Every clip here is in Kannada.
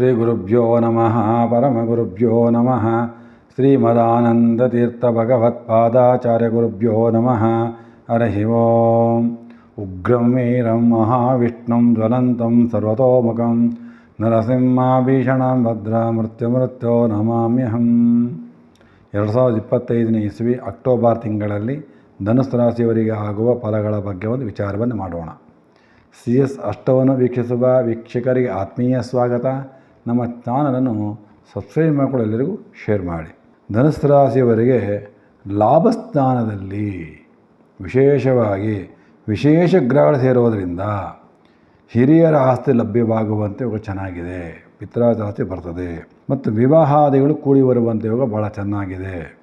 ಶ್ರೀ ಗುರುಭ್ಯೋ ನಮಃ, ಪರಮಗುರುಭ್ಯೋ ನಮಃ, ಶ್ರೀಮದಾನಂದತೀರ್ಥಭಗವತ್ಪಾದಾಚಾರ್ಯಗುರುಭ್ಯೋ ಭಗವತ್ಪಾದಾಚಾರ್ಯ ಗುರುಭ್ಯೋ ನಮಃ ಹರಿ ಓಂ. ಉಗ್ರಂ ವೀರಂ ಮಹಾವಿಷ್ಣುಂ ಜ್ವಲಂತಂ ಸರ್ವತೋಮುಖಂ ನರಸಿಂಹಾಭೀಷಣಂ ಭದ್ರ ಮೃತ್ಯುಮೃತ್ಯೋ ನಮಾಮ್ಯಹಂ. ಎರಡು ಸಾವಿರದ ಇಪ್ಪತ್ತೈದನೇ ಇಸ್ವಿ ಅಕ್ಟೋಬರ್ ತಿಂಗಳಲ್ಲಿ ಧನುಸ್ ರಾಶಿಯವರಿಗೆ ಆಗುವ ಫಲಗಳ ಬಗ್ಗೆ ಒಂದು ವಿಚಾರವನ್ನು ಮಾಡೋಣ. ಸಿ ಎಸ್ ಅಷ್ಟವನ್ನು ವೀಕ್ಷಿಸುವ ವೀಕ್ಷಕರಿಗೆ ಆತ್ಮೀಯ ಸ್ವಾಗತ. ನಮ್ಮ ಚಾನಲನ್ನು ಸಬ್ಸ್ಕ್ರೈಬ್ ಮಾಡಿಕೊಂಡು ಎಲ್ಲರಿಗೂ ಶೇರ್ ಮಾಡಿ. ಧನುಸ್ಸು ರಾಶಿಯವರಿಗೆ ಲಾಭಸ್ಥಾನದಲ್ಲಿ ವಿಶೇಷವಾಗಿ ವಿಶೇಷ ಗ್ರಹಗಳು ಸೇರೋದರಿಂದ ಹಿರಿಯರ ಆಸ್ತಿ ಲಭ್ಯವಾಗುವಂತೆ ಯೋಗ ಚೆನ್ನಾಗಿದೆ. ಪಿತ್ರಾಸ್ತಿ ಬರ್ತದೆ. ಮತ್ತು ವಿವಾಹಾದಿಗಳು ಕೂಡಿ ಬರುವಂಥ ಯೋಗ ಭಾಳ ಚೆನ್ನಾಗಿದೆ.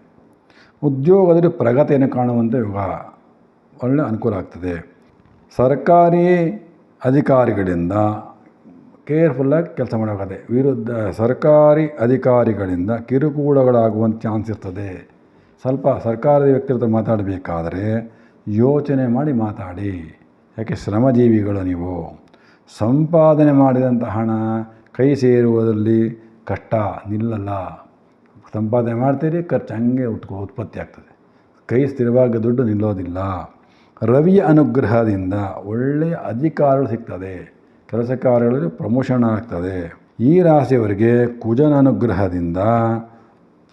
ಉದ್ಯೋಗದಲ್ಲಿ ಪ್ರಗತಿಯನ್ನು ಕಾಣುವಂಥ ಯೋಗ ಒಳ್ಳೆ ಅನುಕೂಲ ಆಗ್ತದೆ. ಸರ್ಕಾರಿ ಅಧಿಕಾರಿಗಳಿಂದ ಕೇರ್ಫುಲ್ಲಾಗಿ ಕೆಲಸ ಮಾಡಬೇಕಾಗುತ್ತೆ ವಿರುದ್ಧ ಸರ್ಕಾರಿ ಅಧಿಕಾರಿಗಳಿಂದ ಕಿರುಕುಳಗಳಾಗುವಂಥ ಚಾನ್ಸ್ ಇರ್ತದೆ. ಸ್ವಲ್ಪ ಸರ್ಕಾರದ ವ್ಯಕ್ತಿ ಹತ್ರ ಮಾತಾಡಬೇಕಾದ್ರೆ ಯೋಚನೆ ಮಾಡಿ ಮಾತಾಡಿ. ಯಾಕೆ ಶ್ರಮಜೀವಿಗಳು ನೀವು? ಸಂಪಾದನೆ ಮಾಡಿದಂಥ ಹಣ ಕೈ ಸೇರುವುದರಲ್ಲಿ ಕಷ್ಟ, ನಿಲ್ಲಲ್ಲ. ಸಂಪಾದನೆ ಮಾಡ್ತೀರಿ, ಖರ್ಚು ಹಂಗೆ ಉಟ್ಕೊ, ಉತ್ಪತ್ತಿ ಆಗ್ತದೆ. ಕೈ ಸ್ಥಿರವಾಗಿ ದುಡ್ಡು ನಿಲ್ಲೋದಿಲ್ಲ. ರವಿಯ ಅನುಗ್ರಹದಿಂದ ಒಳ್ಳೆಯ ಅಧಿಕಾರಗಳು ಸಿಗ್ತದೆ. ಕೆಲಸ ಕಾರ್ಯಗಳಲ್ಲಿ ಪ್ರಮೋಷನ್ ಆಗ್ತದೆ. ಈ ರಾಶಿಯವರಿಗೆ ಕುಜನ ಅನುಗ್ರಹದಿಂದ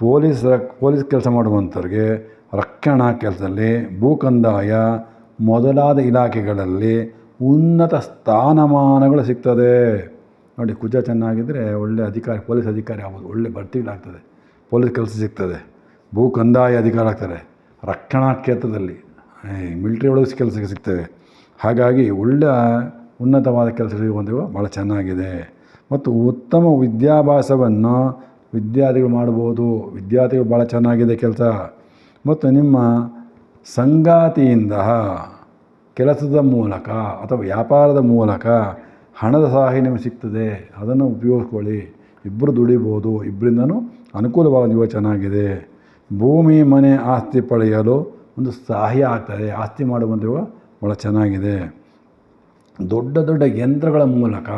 ಪೊಲೀಸ್ ಪೊಲೀಸ್ ಕೆಲಸ ಮಾಡುವಂಥವ್ರಿಗೆ ರಕ್ಷಣಾ ಕೆಲಸದಲ್ಲಿ ಭೂಕಂದಾಯ ಮೊದಲಾದ ಇಲಾಖೆಗಳಲ್ಲಿ ಉನ್ನತ ಸ್ಥಾನಮಾನಗಳು ಸಿಗ್ತದೆ. ನೋಡಿ ಕುಜ ಚೆನ್ನಾಗಿದ್ದರೆ ಒಳ್ಳೆ ಅಧಿಕಾರಿ, ಪೊಲೀಸ್ ಅಧಿಕಾರಿ ಆಗ್ಬೋದು, ಒಳ್ಳೆ ಬಡ್ತಿಗಳಾಗ್ತದೆ ಪೊಲೀಸ್ ಕೆಲಸ ಸಿಗ್ತದೆ. ಭೂ ಕಂದಾಯ ಅಧಿಕಾರ ಆಗ್ತಾರೆ ರಕ್ಷಣಾ ಕ್ಷೇತ್ರದಲ್ಲಿ ಮಿಲ್ಟ್ರಿ ಒಳಗೆ ಕೆಲಸಕ್ಕೆ ಸಿಗ್ತವೆ ಹಾಗಾಗಿ ಒಳ್ಳೆಯ ಉನ್ನತವಾದ ಕೆಲಸಗಳಿಗೆ ಹೊಂದಿರುವ ಭಾಳ ಚೆನ್ನಾಗಿದೆ. ಮತ್ತು ಉತ್ತಮ ವಿದ್ಯಾಭ್ಯಾಸವನ್ನು ವಿದ್ಯಾರ್ಥಿಗಳು ಮಾಡ್ಬೋದು ವಿದ್ಯಾರ್ಥಿಗಳು ಭಾಳ ಚೆನ್ನಾಗಿದೆ ಕೆಲಸ. ಮತ್ತು ನಿಮ್ಮ ಸಂಗಾತಿಯಿಂದ ಕೆಲಸದ ಮೂಲಕ ಅಥವಾ ವ್ಯಾಪಾರದ ಮೂಲಕ ಹಣದ ಸಹಾಯ ನಿಮಗೆ ಸಿಗ್ತದೆ. ಅದನ್ನು ಉಪಯೋಗಿಸ್ಕೊಳ್ಳಿ. ಇಬ್ಬರು ದುಡಿಬೋದು. ಇಬ್ಬರಿಂದನೂ ಅನುಕೂಲವಾದ ಯುವ ಚೆನ್ನಾಗಿದೆ. ಭೂಮಿ, ಮನೆ, ಆಸ್ತಿ ಪಡೆಯಲು ಒಂದು ಸಹಾಯ ಆಗ್ತದೆ. ಆಸ್ತಿ ಮಾಡುವಂಥ ಯುವ ಭಾಳ ಚೆನ್ನಾಗಿದೆ. ದೊಡ್ಡ ದೊಡ್ಡ ಯಂತ್ರಗಳ ಮೂಲಕ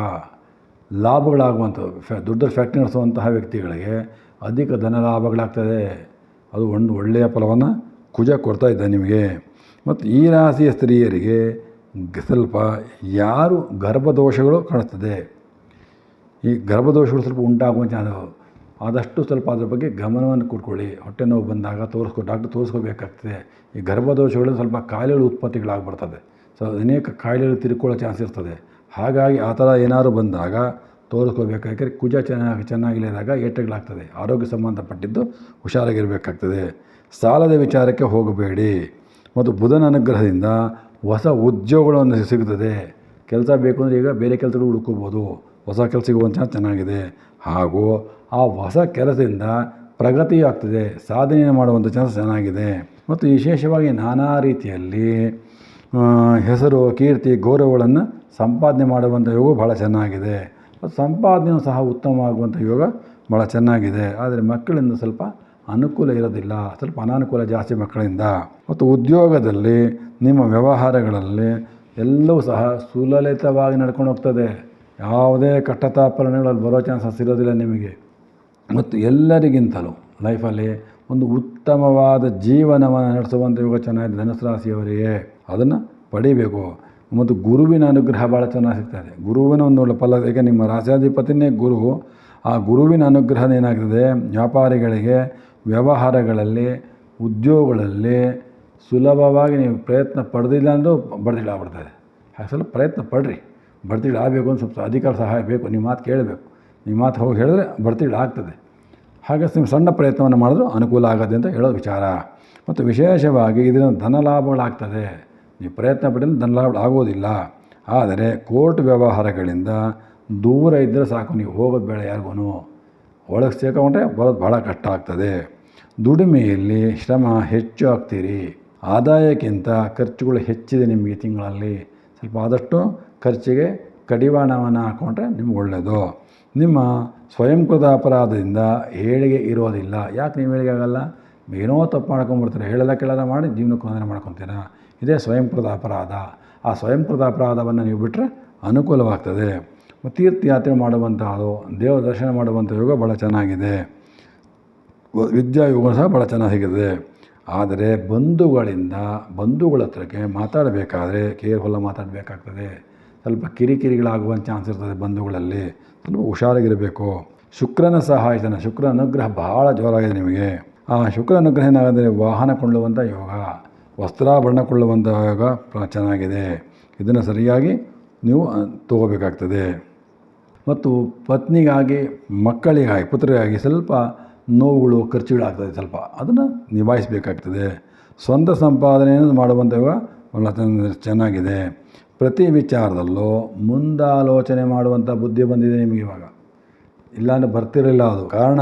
ಲಾಭಗಳಾಗುವಂಥದ್ದು. ಫ್ಯಾ ದೊಡ್ಡ ಫ್ಯಾಕ್ಟ್ರಿ ನಡೆಸುವಂತಹ ವ್ಯಕ್ತಿಗಳಿಗೆ ಅಧಿಕ ಧನ ಲಾಭಗಳಾಗ್ತದೆ. ಅದು ಒಂದು ಒಳ್ಳೆಯ ಫಲವನ್ನು ಕುಜ ಕೊಡ್ತಾ ಇದ್ದ ನಿಮಗೆ. ಮತ್ತು ಈ ರಾಶಿಯ ಸ್ತ್ರೀಯರಿಗೆ ಸ್ವಲ್ಪ ಯಾರು ಗರ್ಭದೋಷಗಳು ಕಾಣಿಸ್ತದೆ. ಈ ಗರ್ಭದೋಷಗಳು ಸ್ವಲ್ಪ ಉಂಟಾಗುವಂತಹ ಅದು. ಆದಷ್ಟು ಸ್ವಲ್ಪ ಅದ್ರ ಬಗ್ಗೆ ಗಮನವನ್ನು ಕೊಟ್ಕೊಳ್ಳಿ. ಹೊಟ್ಟೆ ನೋವು ಬಂದಾಗ ತೋರಿಸ್ಕೊ, ಡಾಕ್ಟರ್ ತೋರಿಸ್ಕೋಬೇಕಾಗ್ತದೆ. ಈ ಗರ್ಭದೋಷಗಳು ಸ್ವಲ್ಪ ಕಾಯಿಲೆಗಳು ಉತ್ಪತ್ತಿಗಳಾಗ್ಬರ್ತದೆ ಸೊ ಅನೇಕ ಕಾಯಿಲೆಗಳು ತಿರುಕೊಳ್ಳೋ ಚಾನ್ಸ್ ಇರ್ತದೆ. ಹಾಗಾಗಿ ಆ ಥರ ಏನಾದ್ರು ಬಂದಾಗ ತೋರಿಸ್ಕೋಬೇಕಾದ್ರೆ ಕುಜ ಚೆನ್ನಾಗಿ ಚೆನ್ನಾಗಿಲ್ಲದಾಗ ಏಟಗಳಾಗ್ತದೆ ಆರೋಗ್ಯ ಸಂಬಂಧಪಟ್ಟಿದ್ದು ಹುಷಾರಾಗಿರಬೇಕಾಗ್ತದೆ. ಸಾಲದ ವಿಚಾರಕ್ಕೆ ಹೋಗಬೇಡಿ. ಮತ್ತು ಬುಧನ ಅನುಗ್ರಹದಿಂದ ಹೊಸ ಉದ್ಯೋಗಗಳನ್ನು ಸಿಗುತ್ತದೆ ಕೆಲಸ ಬೇಕು ಅಂದರೆ ಈಗ ಬೇರೆ ಕೆಲಸಗಳು ಹುಡುಕೋಬೋದು ಹೊಸ ಕೆಲಸ ಸಿಗುವಂಥ ಚೆನ್ನಾಗಿದೆ. ಹಾಗೂ ಆ ಹೊಸ ಕೆಲಸದಿಂದ ಪ್ರಗತಿ ಆಗ್ತದೆ. ಸಾಧನೆಯನ್ನು ಮಾಡುವಂಥ ಚಾನ್ಸ್ ಚೆನ್ನಾಗಿದೆ. ಮತ್ತು ವಿಶೇಷವಾಗಿ ನಾನಾ ರೀತಿಯಲ್ಲಿ ಹೆಸರು, ಕೀರ್ತಿ, ಗೌರವಗಳನ್ನು ಸಂಪಾದನೆ ಮಾಡುವಂಥ ಯೋಗ ಭಾಳ ಚೆನ್ನಾಗಿದೆ. ಸಂಪಾದನೆಯೂ ಸಹ ಉತ್ತಮವಾಗುವಂಥ ಯೋಗ ಭಾಳ ಚೆನ್ನಾಗಿದೆ. ಆದರೆ ಮಕ್ಕಳಿಂದ ಸ್ವಲ್ಪ ಅನುಕೂಲ ಇರೋದಿಲ್ಲ. ಸ್ವಲ್ಪ ಅನಾನುಕೂಲ ಜಾಸ್ತಿ ಮಕ್ಕಳಿಂದ. ಮತ್ತು ಉದ್ಯೋಗದಲ್ಲಿ, ನಿಮ್ಮ ವ್ಯವಹಾರಗಳಲ್ಲಿ ಎಲ್ಲವೂ ಸಹ ಸುಲಲಿತವಾಗಿ ನಡ್ಕೊಂಡು ಹೋಗ್ತದೆ. ಯಾವುದೇ ಕಟ್ಟತಾಪರಣೆಗಳಲ್ಲಿ ಬರೋ ಚಾನ್ಸಸ್ ಇರೋದಿಲ್ಲ ನಿಮಗೆ. ಮತ್ತು ಎಲ್ಲರಿಗಿಂತಲೂ ಲೈಫಲ್ಲಿ ಒಂದು ಉತ್ತಮವಾದ ಜೀವನವನ್ನು ನಡೆಸುವಂಥ ಯೋಗ ಚೆನ್ನಾಗಿದೆ. ಧನುಸು ರಾಶಿಯವರಿಗೆ ಅದನ್ನು ಪಡಿಬೇಕು. ಮತ್ತು ಗುರುವಿನ ಅನುಗ್ರಹ ಭಾಳ ಚೆನ್ನಾಗಿ ಸಿಗ್ತದೆ. ಗುರುವಿನ ಒಂದು ಒಳ್ಳೆ ಫಲ ಈಗ ನಿಮ್ಮ ರಾಜ್ಯಾಧಿಪತಿನೇ ಗುರು, ಆ ಗುರುವಿನ ಅನುಗ್ರಹ ಏನಾಗ್ತದೆ? ವ್ಯಾಪಾರಿಗಳಿಗೆ, ವ್ಯವಹಾರಗಳಲ್ಲಿ, ಉದ್ಯೋಗಗಳಲ್ಲಿ ಸುಲಭವಾಗಿ ನೀವು ಪ್ರಯತ್ನ ಪಡೆದಿಲ್ಲ ಅಂದರೂ ಹಾಗೆ ಸ್ವಲ್ಪ ಪ್ರಯತ್ನ ಪಡ್ರಿ. ಬಡ್ತಿಗಳು ಆಗಬೇಕು ಅಂತ ಸ್ವಲ್ಪ ಅಧಿಕಾರ ಸಹಾಯ ಬೇಕು. ನಿಮ್ಮ ಮಾತು ಕೇಳಬೇಕು. ನಿಮ್ಮ ಮಾತು ಹೋಗಿ ಹೇಳಿದ್ರೆ ಬಡ್ತಿಗಳು ಆಗ್ತದೆ. ಹಾಗೆ ನೀವು ಸಣ್ಣ ಪ್ರಯತ್ನವನ್ನು ಮಾಡಿದ್ರೂ ಅನುಕೂಲ ಆಗತ್ತೆ ಅಂತ ಹೇಳೋ ವಿಚಾರ. ಮತ್ತು ವಿಶೇಷವಾಗಿ ಇದರಿಂದ ಧನ ಲಾಭಗಳಾಗ್ತದೆ. ನೀವು ಪ್ರಯತ್ನ ಪಟ್ಟಿದ್ರೆ ಧನ ಲಾಭ ಆಗೋದಿಲ್ಲ. ಆದರೆ ಕೋರ್ಟ್ ವ್ಯವಹಾರಗಳಿಂದ ದೂರ ಇದ್ದರೆ ಸಾಕು, ನೀವು ಹೋಗೋದು ಬೇಡ ಯಾರಿಗೂ ಒಳಗೆ ಸೇರ್ಕೊಂಡ್ರೆ ಬರೋದು ಭಾಳ ಕಷ್ಟ ಆಗ್ತದೆ. ದುಡಿಮೆಯಲ್ಲಿ ಶ್ರಮ ಹೆಚ್ಚು ಆಗ್ತೀರಿ. ಆದಾಯಕ್ಕಿಂತ ಖರ್ಚುಗಳು ಹೆಚ್ಚಿದೆ ನಿಮಗೆ ತಿಂಗಳಲ್ಲಿ. ಸ್ವಲ್ಪ ಆದಷ್ಟು ಖರ್ಚಿಗೆ ಕಡಿವಾಣವನ್ನು ಹಾಕ್ಕೊಂಡ್ರೆ ನಿಮ್ಗೆ ಒಳ್ಳೆಯದು ನಿಮ್ಮ ಸ್ವಯಂಕೃತ ಅಪರಾಧದಿಂದ ಏಳಿಗೆ ಇರೋದಿಲ್ಲ. ಯಾಕೆ ನೀವು ಏಳಿಗೆ ಆಗಲ್ಲ? ಏನೋ ತಪ್ಪು ಮಾಡ್ಕೊಂಬಿಡ್ತೀರ ಹೇಳಲ್ಲ ಕೇಳಲ್ಲ ಮಾಡಿ ಜೀವನಕ್ಕೆ ತೊಂದರೆ ಮಾಡ್ಕೊತೀರ? ಇದೇ ಸ್ವಯಂಪ್ರದ ಅಪರಾಧ ಆ ಸ್ವಯಂಪ್ರದ ಅಪರಾಧವನ್ನು ನೀವು ಬಿಟ್ಟರೆ ಅನುಕೂಲವಾಗ್ತದೆ. ತೀರ್ಥಯಾತ್ರೆ ಮಾಡುವಂತಹದು, ದೇವ ದರ್ಶನ ಮಾಡುವಂಥ ಯೋಗ ಭಾಳ ಚೆನ್ನಾಗಿದೆ. ವಿದ್ಯಾಯೋಗ ಸಹ ಭಾಳ ಚೆನ್ನಾಗಿದೆ. ಆದರೆ ಬಂಧುಗಳಿಂದ, ಬಂಧುಗಳ ಹತ್ರಕ್ಕೆ ಮಾತಾಡಬೇಕಾದ್ರೆ ಕೇರ್ಫುಲ್ಲ ಮಾತಾಡಬೇಕಾಗ್ತದೆ. ಸ್ವಲ್ಪ ಕಿರಿಕಿರಿಗಳಾಗುವ ಚಾನ್ಸ್ ಇರ್ತದೆ ಬಂಧುಗಳಲ್ಲಿ. ಸ್ವಲ್ಪ ಹುಷಾರಾಗಿರಬೇಕು. ಶುಕ್ರನ ಸಹಾಯತನ ಶುಕ್ರ ಅನುಗ್ರಹ ಭಾಳ ಜೋರಾಗಿದೆ ನಿಮಗೆ. ಆ ಶುಕ್ರ ಅನುಗ್ರಹ ಏನಾಗಂದರೆ ವಾಹನ ಕೊಳ್ಳುವಂಥ ಯೋಗ. ವಸ್ತ್ರಾಭರಣ ಕೊಳ್ಳುವಂತಹ ಚೆನ್ನಾಗಿದೆ. ಇದನ್ನು ಸರಿಯಾಗಿ ನೀವು ತಗೋಬೇಕಾಗ್ತದೆ. ಮತ್ತು ಪತ್ನಿಗಾಗಿ, ಮಕ್ಕಳಿಗಾಗಿ ಪುತ್ರರಿಗಾಗಿ ಸ್ವಲ್ಪ ನೋವುಗಳು, ಖರ್ಚುಗಳಾಗ್ತದೆ ಸ್ವಲ್ಪ. ಅದನ್ನು ನಿಭಾಯಿಸಬೇಕಾಗ್ತದೆ. ಸ್ವಂತ ಸಂಪಾದನೆಯನ್ನು ಚೆನ್ನ- ಚೆನ್ನಾಗಿದೆ. ಪ್ರತಿ ವಿಚಾರದಲ್ಲೂ ಮುಂದಾಲೋಚನೆ ಮಾಡುವಂಥ ಬುದ್ಧಿ ಬಂದಿದೆ ನಿಮಗೆ ಇವಾಗ. ಇಲ್ಲಾಂದರೆ ಬರ್ತಿರಲಿಲ್ಲ ಅದು. ಕಾರಣ,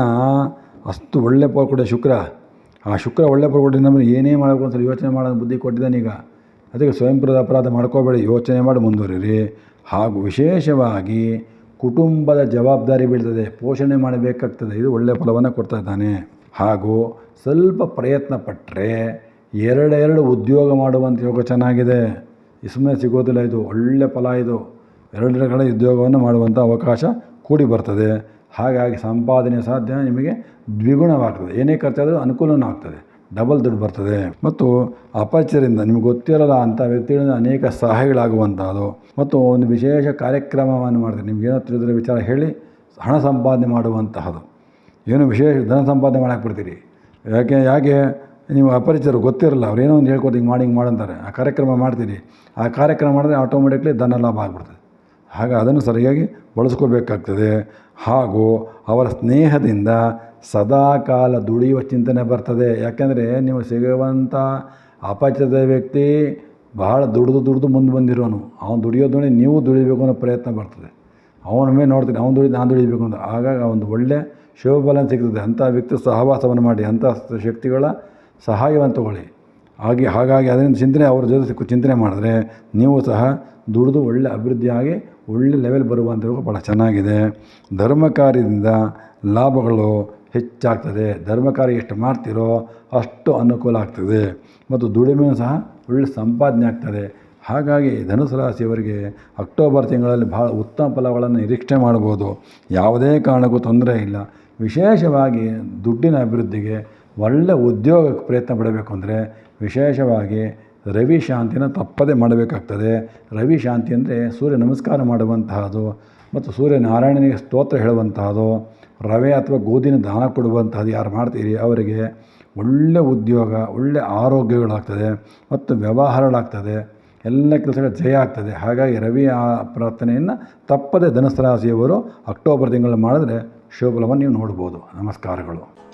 ಅಷ್ಟು ಒಳ್ಳೆ ಕೊಟ್ಟೆ ಶುಕ್ರ. ಆ ಶುಕ್ರ ಒಳ್ಳೆ ಪೋಲ್ ಕೊಟ್ಟು ನಮಗೆ ಏನೇ ಮಾಡಬೇಕು ಅಂತ ಯೋಚನೆ ಮಾಡೋ ಬುದ್ಧಿ ಕೊಟ್ಟಿದ್ದಾನೆ ಈಗ. ಅದಕ್ಕೆ ಸ್ವಯಂ ಅಪರಾಧ ಮಾಡ್ಕೋಬೇಡಿ, ಯೋಚನೆ ಮಾಡಿ ಮುಂದುವರಿರಿ. ಹಾಗೂ ವಿಶೇಷವಾಗಿ ಕುಟುಂಬದ ಜವಾಬ್ದಾರಿ ಬೀಳ್ತದೆ, ಪೋಷಣೆ ಮಾಡಬೇಕಾಗ್ತದೆ, ಇದು ಒಳ್ಳೆಯ ಫಲವನ್ನು ಕೊಡ್ತಾ ಇದ್ದಾನೆ. ಹಾಗೂ ಸ್ವಲ್ಪ ಪ್ರಯತ್ನ ಪಟ್ಟರೆ ಎರಡೆರಡು ಉದ್ಯೋಗ ಮಾಡುವಂಥ ಯೋಗ ಚೆನ್ನಾಗಿದೆ. ಸುಮ್ಮನೆ ಸಿಗೋದಿಲ್ಲ ಇದು ಒಳ್ಳೆಯ ಫಲ ಇದು. ಎರಡೆರಡು ಕಡೆ ಉದ್ಯೋಗವನ್ನು ಮಾಡುವಂಥ ಅವಕಾಶ ಕೂಡಿ ಬರ್ತದೆ. ಹಾಗಾಗಿ ಸಂಪಾದನೆ ಸಾಧ್ಯ ನಿಮಗೆ ದ್ವಿಗುಣವಾಗ್ತದೆ. ಏನೇ ಖರ್ಚಾದರೂ ಅನುಕೂಲನೂ ಆಗ್ತದೆ. ಡಬಲ್ ದುಡ್ಡು ಬರ್ತದೆ. ಮತ್ತು ಅಪರಿಚರಿಂದ ನಿಮಗೆ ಗೊತ್ತಿರಲ್ಲ ಅಂಥ ವ್ಯಕ್ತಿಗಳಿಂದ ಅನೇಕ ಸಹಾಯಗಳಾಗುವಂಥದ್ದು ಮತ್ತು ಒಂದು ವಿಶೇಷ ಕಾರ್ಯಕ್ರಮವನ್ನು ಮಾಡಿದ್ರೆ ನಿಮ್ಗೇನೋ ತಿಳಿದ್ರೆ ವಿಚಾರ ಹೇಳಿ ಹಣ ಸಂಪಾದನೆ ಮಾಡುವಂತಹದು ಏನು ವಿಶೇಷ ಧನ ಸಂಪಾದನೆ ಮಾಡಕ್ಕೆ ಬಿಡ್ತೀರಿ ಯಾಕೆ ಯಾಕೆ ನೀವು ಅಪರಿಚಯರು ಗೊತ್ತಿರಲ್ಲ. ಅವ್ರು ಏನೋ ಒಂದು ಹೇಳ್ಕೊಟ್ಟು ಹಿಂಗೆ ಮಾಡಿ, ಹಿಂಗೆ ಮಾಡಂತಾರೆ ಆ ಕಾರ್ಯಕ್ರಮ ಮಾಡ್ತೀರಿ. ಆ ಕಾರ್ಯಕ್ರಮ ಮಾಡಿದ್ರೆ ಆಟೋಮೆಟಿಕ್ಲಿ ಧನ ಲಾಭ ಆಗ್ಬಿಡ್ತದೆ. ಹಾಗೆ ಅದನ್ನು ಸರಿಯಾಗಿ ಬಳಸ್ಕೋಬೇಕಾಗ್ತದೆ. ಹಾಗೂ ಅವರ ಸ್ನೇಹದಿಂದ ಸದಾಕಾಲ ದುಡಿಯುವ ಚಿಂತನೆ ಬರ್ತದೆ. ಯಾಕೆಂದರೆ ನೀವು ಸಿಗುವಂಥ ಅಪಚಿತ ವ್ಯಕ್ತಿ ಬಹಳ ದುಡಿದು ದುಡಿದು ಮುಂದೆ ಬಂದಿರೋನು. ಅವನು ದುಡಿಯೋದು ನೋಡಿ ನೀವು ದುಡಿಬೇಕು ಅನ್ನೋ ಪ್ರಯತ್ನ ಬರ್ತದೆ. ಅವನ ಮೇಲೆ ನೋಡ್ತೀನಿ, ಅವನು ದುಡಿದು ನಾನು ದುಡಿಬೇಕು ಅಂತ. ಆಗಾಗ ಒಂದು ಒಳ್ಳೆ ಶೋಭಬಲ ಸಿಗ್ತದೆ. ಅಂಥ ವ್ಯಕ್ತಿ ಸಹವಾಸವನ್ನು ಮಾಡಿ, ಅಂಥ ಶಕ್ತಿಗಳ ಸಹಾಯವನ್ನು ತಗೊಳ್ಳಿ. ಹಾಗೆ ಹಾಗಾಗಿ ಅದರಿಂದ ಚಿಂತನೆ, ಅವ್ರ ಜೊತೆ ಚಿಂತನೆ ಮಾಡಿದ್ರೆ ನೀವು ಸಹ ದುಡಿದು ಒಳ್ಳೆ ಅಭಿವೃದ್ಧಿಯಾಗಿ ಒಳ್ಳೆ ಲೆವೆಲ್ ಬರುವಂಥದ್ದು ಭಾಳ ಚೆನ್ನಾಗಿದೆ. ಧರ್ಮ ಕಾರ್ಯದಿಂದ ಲಾಭಗಳು ಹೆಚ್ಚಾಗ್ತದೆ. ಧರ್ಮ ಕಾರ್ಯ ಎಷ್ಟು ಮಾಡ್ತೀರೋ ಅಷ್ಟು ಅನುಕೂಲ ಆಗ್ತದೆ. ಮತ್ತು ದುಡಿಮೆಯೂ ಸಹ ಒಳ್ಳೆ ಸಂಪಾದನೆ ಆಗ್ತದೆ. ಹಾಗಾಗಿ ಧನುಸು ರಾಶಿಯವರಿಗೆ ಅಕ್ಟೋಬರ್ ತಿಂಗಳಲ್ಲಿ ಭಾಳ ಉತ್ತಮ ಫಲಗಳನ್ನು ನಿರೀಕ್ಷೆ ಮಾಡ್ಬೋದು. ಯಾವುದೇ ಕಾರಣಕ್ಕೂ ತೊಂದರೆ ಇಲ್ಲ. ವಿಶೇಷವಾಗಿ ದುಡ್ಡಿನ ಅಭಿವೃದ್ಧಿಗೆ ಒಳ್ಳೆ ಉದ್ಯೋಗಕ್ಕೆ ಪ್ರಯತ್ನ ಪಡಬೇಕು ಅಂದರೆ ವಿಶೇಷವಾಗಿ ರವಿ ಶಾಂತಿನ ತಪ್ಪದೇ ಮಾಡಬೇಕಾಗ್ತದೆ. ರವಿ ಶಾಂತಿ ಅಂದರೆ ಸೂರ್ಯ ನಮಸ್ಕಾರ ಮಾಡುವಂತಹದ್ದು ಮತ್ತು ಸೂರ್ಯ ನಾರಾಯಣನಿಗೆ ಸ್ತೋತ್ರ ಹೇಳುವಂತಹದ್ದು ರವೆ ಅಥವಾ ಗೋಧಿನ ದಾನ ಕೊಡುವಂಥದ್ದು ಯಾರು ಮಾಡ್ತೀರಿ? ಅವರಿಗೆ ಒಳ್ಳೆ ಉದ್ಯೋಗ, ಒಳ್ಳೆ ಆರೋಗ್ಯಗಳಾಗ್ತದೆ ಮತ್ತು ವ್ಯವಹಾರಗಳಾಗ್ತದೆ. ಎಲ್ಲ ಕೆಲಸಗಳ ಜಯ ಆಗ್ತದೆ. ಹಾಗಾಗಿ ರವಿ ಆ ಪ್ರಾರ್ಥನೆಯನ್ನು ತಪ್ಪದೇ ಧನಸ್ರಾಸಿಯವರು ಅಕ್ಟೋಬರ್ ತಿಂಗಳು ಮಾಡಿದ್ರೆ ಶೋಭಲವನ್ನು ನೀವು ನೋಡ್ಬೋದು. ನಮಸ್ಕಾರಗಳು.